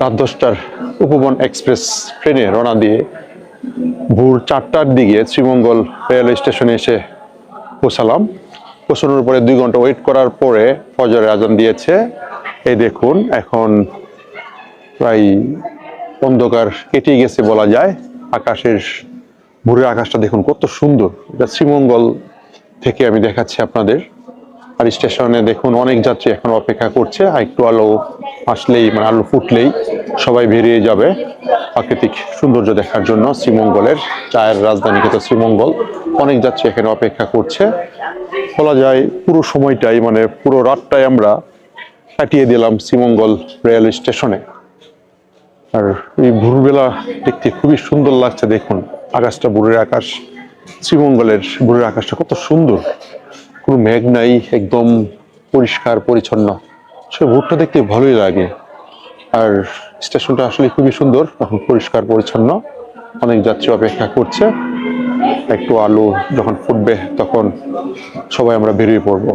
রাত দশটার উপবন এক্সপ্রেস ট্রেনে রওনা দিয়ে ভোর চারটার দিকে শ্রীমঙ্গল রেলওয়ে স্টেশনে এসে পৌঁছালাম। পৌঁছানোর পরে দুই ঘণ্টা ওয়েট করার পরে ফজরের আজান দিয়েছে। এই দেখুন, এখন প্রায় অন্ধকার কেটে গেছে বলা যায়। আকাশের, ভোরের আকাশটা দেখুন কত সুন্দর। এটা শ্রীমঙ্গল থেকে আমি দেখাচ্ছি আপনাদের। আর স্টেশনে দেখুন অনেক যাত্রী এখন অপেক্ষা করছে। আর একটু আলো আসলেই মানে আলো ফুটলেই সবাই বেরিয়ে যাবে প্রাকৃতিক সৌন্দর্য দেখার জন্য শ্রীমঙ্গলের চায়ের রাজধানী কিন্তু শ্রীমঙ্গল। অনেক যাচ্ছে এখানে অপেক্ষা করছে। বলা যায় পুরো সময়টাই মানে পুরো রাতটাই আমরা কাটিয়ে দিলাম শ্রীমঙ্গল রেল স্টেশনে। আর এই ভোরবেলা দেখতে খুবই সুন্দর লাগছে, দেখুন। আকাশটা ভোরের আকাশ, শ্রীমঙ্গলের ভোরের আকাশটা কত সুন্দর। কোনো মেঘ নাই, একদম পরিষ্কার, পরিচ্ছন্ন। সে ভোটটা দেখতে ভালোই লাগে। আর স্টেশনটা আসলে খুবই সুন্দর, এখন পরিষ্কার, পরিচ্ছন্ন। অনেক যাত্রী অপেক্ষা করছে। একটু আলো যখন ফুটবে, তখন সবাই আমরা বেরিয়ে পড়ব।